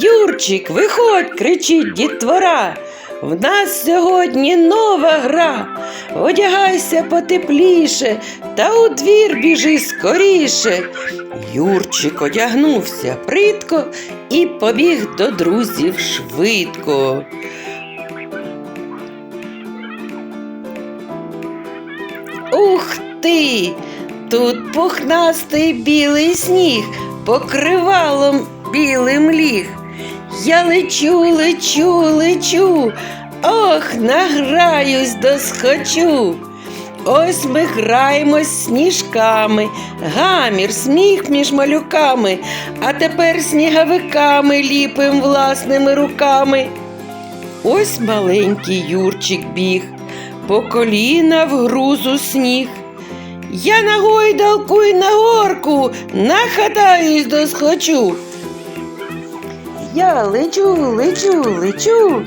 Юрчик, виходь, кричить дітвора. В нас сьогодні нова гра. Одягайся потепліше та у двір біжи скоріше. Юрчик одягнувся притко і побіг до друзів швидко. Ух ти! Тут пухнастий білий сніг, покривалом білим ліг. Я лечу, лечу, лечу, ох, награюсь досхочу. Ось ми граємось сніжками, гамір, сміх між малюками, а тепер сніговиками ліпим власними руками. Ось маленький Юрчик біг, по коліна в грузу сніг. Я на гойдалку й на горку нахатаюсь досхочу. Я лечу, лечу, лечу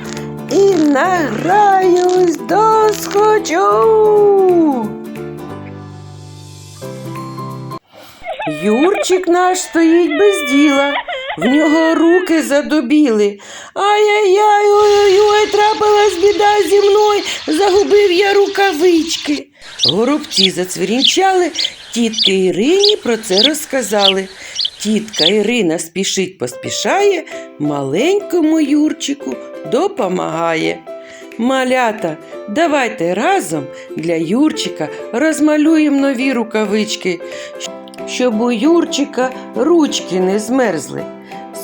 і награюсь досхочу. Юрчик наш стоїть без діла, в нього руки задубіли. Ай-яй-яй, ой-ой-ой, трапилась біда зі мною, загубив я рукавички. Горобці зацвірінчали, тітки Ірині про це розказали. Тітка Ірина спішить поспішає, маленькому Юрчику допомагає. Малята, давайте разом для Юрчика розмалюємо нові рукавички, щоб у Юрчика ручки не змерзли.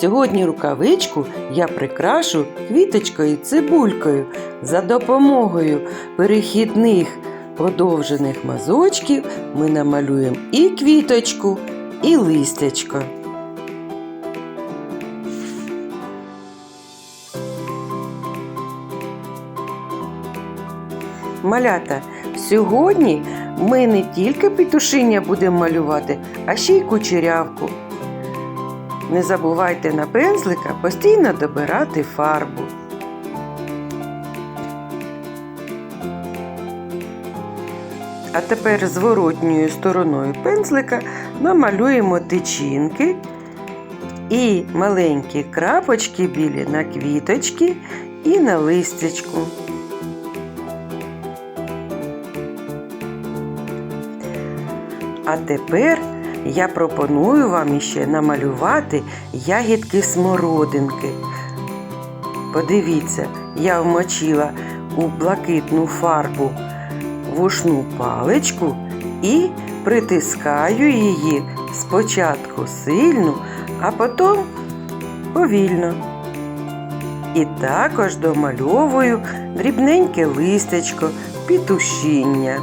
Сьогодні рукавичку я прикрашу квіточкою цибулькою за допомогою перехідних подовжених мазочків ми намалюємо і квіточку, і листячко. Малята, сьогодні ми не тільки петушиння будемо малювати, а ще й кучерявку. Не забувайте на пензлика постійно добирати фарбу. А тепер зворотньою стороною пензлика намалюємо тичинки і маленькі крапочки білі на квіточки і на листячку. А тепер я пропоную вам іще намалювати ягідки смородинки. Подивіться, я вмочила у блакитну фарбу вушну паличку і притискаю її спочатку сильно, а потім повільно. І також домальовую дрібненьке листечко пітушіння.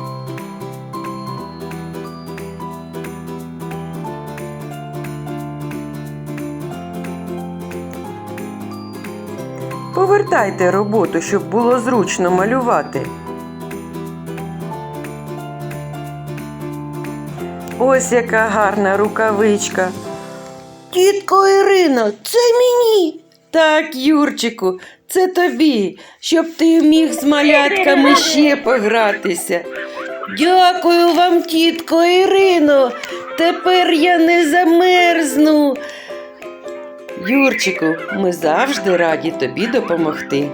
Повертайте роботу, щоб було зручно малювати. Ось яка гарна рукавичка. Тітко Ірино, це мені. Так, Юрчику, це тобі, щоб ти міг з малятками ще погратися. Дякую вам, тітко Ірино. Тепер я не замерзну. Юрчику, ми завжди раді тобі допомогти.